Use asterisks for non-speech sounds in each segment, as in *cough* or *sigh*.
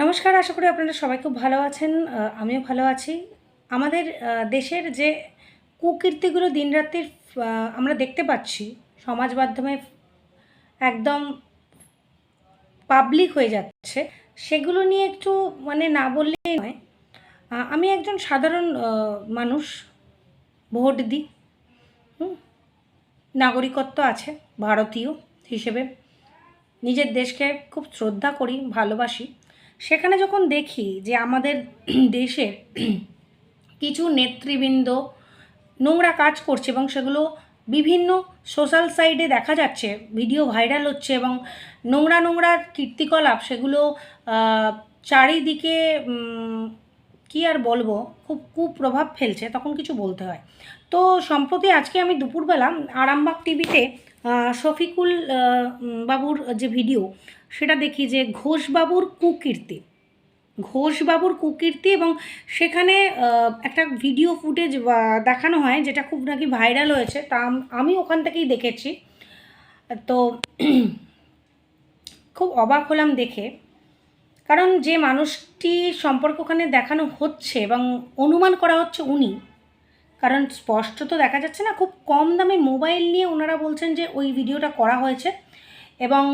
নমস্কার, আশা করি আপনারা সবাই খুব ভালো আছেন আমিও ভালো আছি। আমাদের দেশের যে কুকীর্তিগুলো দিনরাত্রির আমরা দেখতে পাচ্ছি, সমাজ মাধ্যমে একদম পাবলিক হয়ে যাচ্ছে, সেগুলো নিয়ে একটু মানে না বললেই নয়। আমি একজন সাধারণ মানুষ, ভোট দিই নাগরিকত্ব আছে, ভারতীয় হিসেবে। নিজের দেশকে খুব শ্রদ্ধা করি, ভালোবাসি। সেখানে যখন দেখি যে আমাদের *clears throat* দেশের *clears throat* কিছু নেতৃবৃন্দ নোংরা কাজ করছে এবং সেগুলো বিভিন্ন সোশ্যাল সাইটে দেখা যাচ্ছে, ভিডিও ভাইরাল হচ্ছে এবং নোংরা নোংরা কীর্তিকলাপ সেগুলো চারিদিকে কি আর বলব, খুব কুপ্রভাব ফেলছে, তখন কিছু বলতে হয়। তো সম্প্রতি আজকে আমি দুপুরবেলা আরামবাগ টিভিতে শফিকুল বাবুর যে ভিডিও সেটা দেখি যে ঘোষবাবুর কুকীর্তি। ঘোষবাবুর কুকীর্তি এবং সেখানে একটা ভিডিও ফুটেজ দেখানো হয় যেটা খুব নাকি ভাইরাল হয়েছে, তা আমি ওখান থেকেই দেখেছি। তো *clears throat* খুব অবাক হলাম দেখে। কারণ যে মানুষটি সম্পর্ক ওখানে দেখানো হচ্ছে এবং অনুমান করা হচ্ছে উনি, কারণ স্পষ্ট তো দেখা যাচ্ছে না, খুব কম দামে মোবাইল নিয়ে ওনারা বলছেন যে ওই ভিডিওটা করা হয়েছে। এবং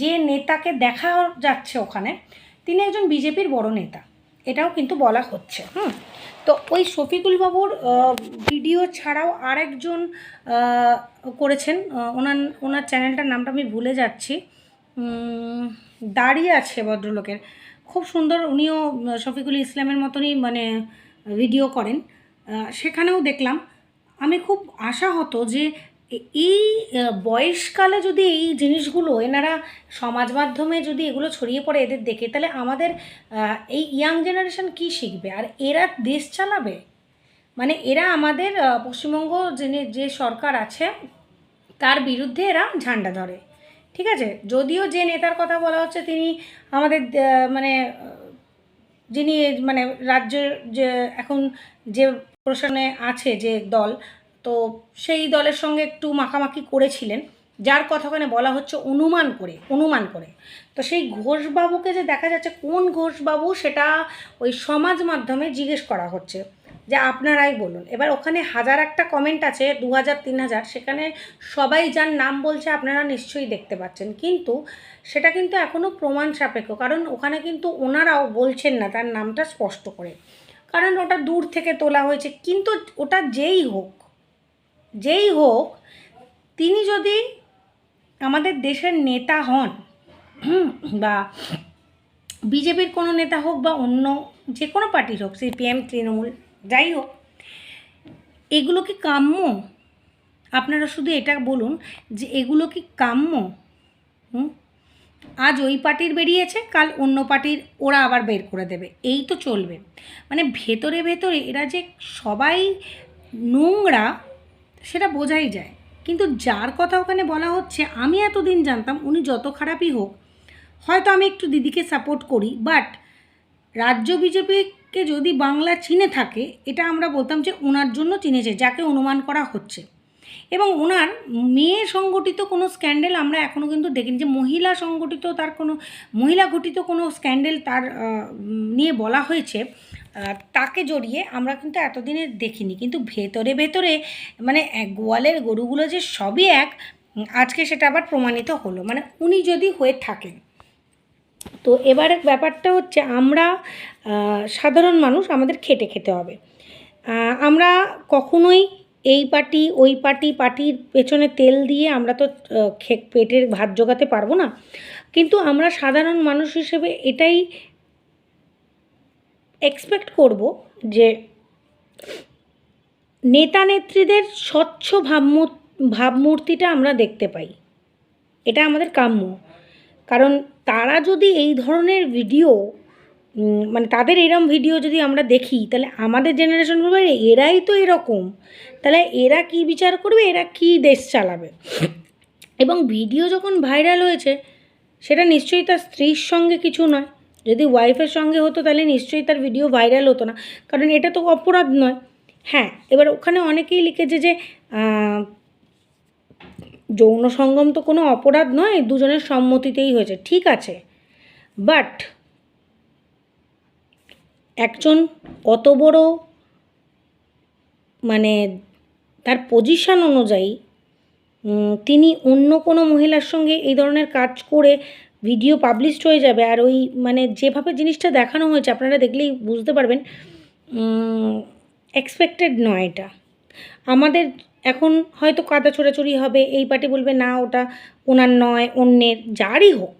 যে নেতাকে দেখা যাচ্ছে ওখানে, তিনি একজন বিজেপির বড় নেতা। এটাও কিন্তু বলা হচ্ছে, হুম। তো ওই শফিকুল বাবুর ভিডিও ছাড়াও আরেকজন করেছেন ওনার ওনার চ্যানেলটার নামটা আমি ভুলে যাচ্ছি। দাঁড়িয়ে আছে ভদ্রলোকের। খুব সুন্দর উনিও শফিকুল ইসলামের মতনই মানে ভিডিও করেন। সেখানেও দেখলাম, আমি খুব আশা হতো যে এই বয়সকালে যদি এই জিনিসগুলো এনারা সমাজ মাধ্যমে যদি এগুলো ছড়িয়ে পড়ে এদের দেখে, তাহলে আমাদের এই ইয়াং জেনারেশন কি শিখবে? আর এরা দেশ চালাবে? মানে এরা আমাদের পশ্চিমবঙ্গ যিনি যে সরকার আছে, তার বিরুদ্ধে এরা ঝান্ডা ধরে। ঠিক আছে? যদিও যে নেতার কথা বলা হচ্ছে, তিনি আমাদের মানে যিনি মানে রাজ্যের যে, এখন যে প্রশাসনে আছে যে দল তো সেই দলের সঙ্গে একটু মাখামাখি করেছিলেন, যার কথা ওখানে বলা হচ্ছে অনুমান করে অনুমান করে। তো সেই ঘোষবাবুকে যে দেখা যাচ্ছে, কোন ঘোষবাবু সেটা ওই সমাজ মাধ্যমে জিজ্ঞেস করা হচ্ছে। যে আপনারাই বলুন। এবার ওখানে হাজার একটা কমেন্ট আছে দু হাজার তিন হাজার সেখানে সবাই যার নাম বলছে আপনারা নিশ্চয়ই দেখতে পাচ্ছেন। কিন্তু সেটা কিন্তু এখনও প্রমাণ সাপেক্ষ, কারণ ওখানে কিন্তু ওনারাও বলছেন না তার নামটা স্পষ্ট করে। কারণ ওটা দূর থেকে তোলা হয়েছে, কিন্তু ওটা যেই হোক যেই হোক, তিনি যদি আমাদের দেশের নেতা হন বা বিজেপির কোনো নেতা হোক বা অন্য যে কোনো পার্টির হোক সিপিএম তৃণমূল, যাই হোক, এগুলো কি কাম্য? আপনারা শুধু এটা বলুন যে এগুলো কি কাম্য? হুম, আজ ওই পার্টির বেরিয়েছে, কাল অন্য পার্টির ওরা আবার বের করে দেবে, এই তো চলবে। মানে ভেতরে ভেতরে এরা যে সবাই নোংরা সেটা বোঝাই যায়। কিন্তু যার কথা ওখানে বলা হচ্ছে, আমি এতদিন জানতাম উনি যত খারাপই হোক, হয়তো আমি একটু দিদিকে সাপোর্ট করি বাট রাজ্য বিজেপিকে যদি বাংলা চিনে থাকে, এটা আমরা বলতাম যে ওনার জন্য চিনেছে, যাকে অনুমান করা হচ্ছে। এবং ওনার মেয়ে সংগঠিত কোনো স্ক্যান্ডেল আমরা এখনও কিন্তু দেখিনি। যে মহিলা সংগঠিত তার কোনো, মহিলা ঘটিত কোনো স্ক্যান্ডেল তার নিয়ে বলা হয়েছে তাকে জড়িয়ে আমরা কিন্তু এতদিনে দেখিনি। কিন্তু ভেতরে ভেতরে মানে এক গোয়ালের গরুগুলো যে সবই এক, আজকে সেটা আবার প্রমাণিত হলো। মানে উনি যদি হয়ে থাকেন, তো এবারে ব্যাপারটা হচ্ছে আমরা সাধারণ মানুষ আমাদের খেটে খেতে হবে। আমরা কখনোই এই পার্টি ওই পার্টি পার্টির পেছনে তেল দিয়ে আমরা তো পেটের ভাত জোগাতে পারব না। কিন্তু আমরা সাধারণ মানুষ হিসেবে এটাই এক্সপেক্ট করব যে নেতা নেত্রীদের স্বচ্ছ ভাবমূর- ভাবমূর্তিটা আমরা দেখতে পাই। এটা আমাদের কাম্য। কারণ তারা যদি এই ধরনের ভিডিও মানে তাদের এরম ভিডিও যদি আমরা দেখি, তাহলে আমাদের জেনারেশন বলবে এরাই তো এরকম। তাহলে এরা কি বিচার করবে? এরা কি দেশ চালাবে? এবং ভিডিও যখন ভাইরাল হয়েছে, সেটা নিশ্চয়ই তার স্ত্রীর সঙ্গে কিছু নয়। যদি ওয়াইফের সঙ্গে হতো, তাহলে নিশ্চয়ই তার ভিডিও ভাইরাল হতো না। কারণ এটা তো অপরাধ নয়। হ্যাঁ এবার ওখানে অনেকেই লিখেছে যে যৌন সঙ্গম তো কোনো অপরাধ নয়, দুজনের সম্মতিতেই হয়েছে। ঠিক আছে। বাট একজন অত বড় মানে তার পজিশান অনুযায়ী তিনি অন্য কোনো মহিলার সঙ্গে এই ধরনের কাজ করে ভিডিও পাবলিশড হয়ে যাবে আর ওই মানে যেভাবে জিনিসটা দেখানো হয়েছে, আপনারা দেখলেই বুঝতে পারবেন এক্সপেক্টেড নয় এটা। আমাদের এখন হয়তো কাদা ছোড়াছুড়ি হবে, এই পার্টি বলবে, না, ওটা ওনার নয়, অন্যের, যারই হোক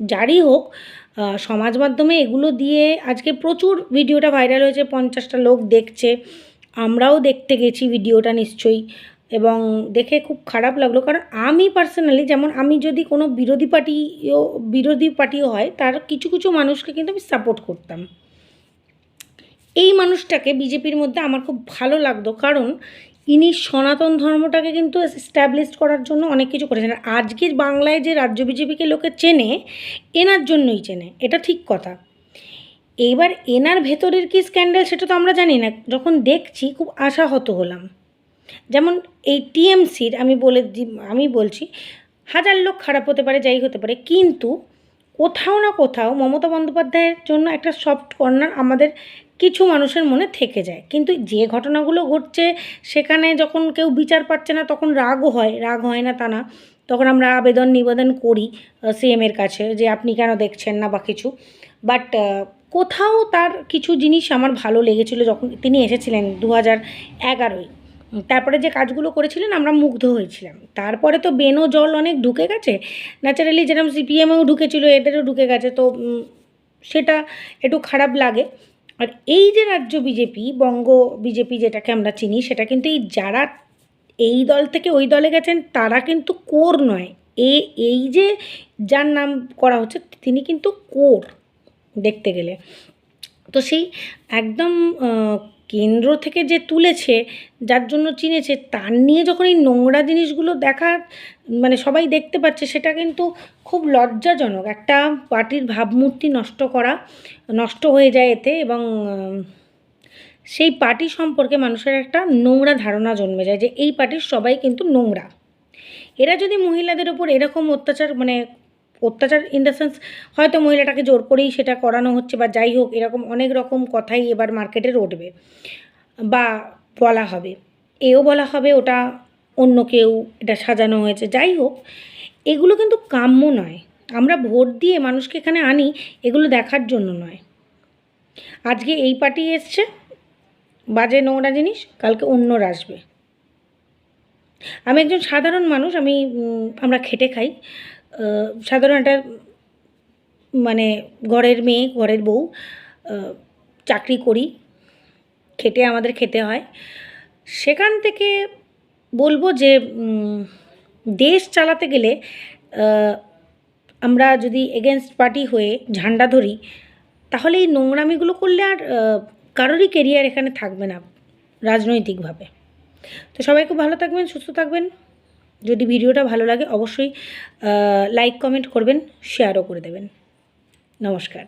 যারই হোক সমাজ মাধ্যমে এগুলো দিয়ে আজকে প্রচুর ভিডিওটা ভাইরাল হয়েছে, পঞ্চাশটা লোক দেখছে। আমরাও দেখতে গেছি ভিডিওটা নিশ্চয়ই। এবং দেখে খুব খারাপ লাগল, কারণ আমি পার্সোনালি যেমন আমি যদি কোনো বিরোধী পার্টিও বিরোধী পার্টিও হয়, তার কিছু কিছু মানুষকে কিন্তু আমি সাপোর্ট করতাম। এই মানুষটাকে বিজেপির মধ্যে আমার খুব ভালো লাগতো, কারণ ইনি সনাতন ধর্মটাকে কিন্তু এস্টাবলিশ করার জন্য অনেক কিছু করেছেন। আর আজকে বাংলায় যে রাজ্য বিজেপিকে লোকে চেনে, এনার জন্যই চেনে। এটা ঠিক কথা। এইবার এনার ভেতরের কি স্ক্যান্ডেল সেটা তো আমরা জানি না। যখন দেখছি খুব আশাহত হলাম। যেমন এই টিএমসির আমি বলে আমি বলছি, হাজার লোক খারাপ হতে পারে, যাই হতে পারে। কিন্তু কোথাও না কোথাও মমতা বন্দ্যোপাধ্যায়ের জন্য একটা সফট কর্নার আমাদের কিছু মানুষের মনে থেকে যায়। কিন্তু যে ঘটনাগুলো ঘটছে, সেখানে যখন কেউ বিচার পাচ্ছে না, তখন রাগও হয়, রাগ হয় না তা না। তখন আমরা আবেদন নিবেদন করি সিএমের কাছে যে আপনি কেন দেখছেন না বা কিছু। বাট কোথাও তার কিছু জিনিস আমার ভালো লেগেছিল যখন তিনি এসেছিলেন দু হাজার এগারোয়। তারপরে যে কাজগুলো করেছিলেন, আমরা মুগ্ধ হয়েছিলাম। তারপরে তো বেনো জল অনেক ঢুকে গেছে। ন্যাচারালি যেরকম সিপিএমেও ঢুকেছিল, এদেরও ঢুকে গেছে। তো সেটা একটু খারাপ লাগে। আর এই যে রাজ্য বিজেপি বঙ্গ বিজেপি যেটাকে আমরা চিনি, সেটা কিন্তু এই যারা এই দল থেকে ওই দলে গেছেন, তারা কিন্তু কোর নয়। এ, এই যে যার নাম করা হচ্ছে, তিনি কিন্তু কোর, দেখতে গেলে। তো সেই একদম কেন্দ্র থেকে যে তুলেছে, যার জন্য চিনেছে, তার নিয়ে যখন এই নোংরা জিনিসগুলো দেখা মানে সবাই দেখতে পাচ্ছে, সেটা কিন্তু খুব লজ্জাজনক। একটা পার্টির ভাবমূর্তি নষ্ট করা, নষ্ট হয়ে যায় এতে এবং সেই পার্টি সম্পর্কে মানুষের একটা নোংরা ধারণা জন্মে যায় যে, এই পার্টির সবাই কিন্তু নোংরা। এরা যদি মহিলাদের ওপর এরকম অত্যাচার মানে অত্যাচার ইন দ্য সেন্স হয়তো মহিলাটাকে জোর করেই সেটা করানো হচ্ছে বা যাই হোক, এরকম অনেক রকম কথাই এবার মার্কেটে উঠবে বা বলা হবে। এও বলা হবে ওটা অন্য কেউ এটা সাজানো হয়েছে। যাই হোক, এগুলো কিন্তু কাম্য নয়। আমরা ভোট দিয়ে মানুষকে এখানে আনি, এগুলো দেখার জন্য নয়। আজকে এই পার্টি এসছে, বাজে নোংরা জিনিস, কালকে অন্যরা আসবে। আমি একজন সাধারণ মানুষ, আমি আমরা খেটে খাই। সাধারণ একটা মানে ঘরের মেয়ে, ঘরের বউ চাকরি করি, খেটে আমাদের খেতে হয়। সেখান থেকে বলব যে দেশ চালাতে গেলে আমরা যদি এগেনস্ট পার্টি হয়ে ঝান্ডা ধরি, তাহলে এই নোংরামিগুলো করলে আর কারোরই কেরিয়ার এখানে থাকবে না রাজনৈতিকভাবে। তো সবাই খুব ভালো থাকবেন, সুস্থ থাকবেন। যদি ভিডিওটা ভালো লাগে অবশ্যই লাইক কমেন্ট করবেন শেয়ারও করে দেবেন। নমস্কার।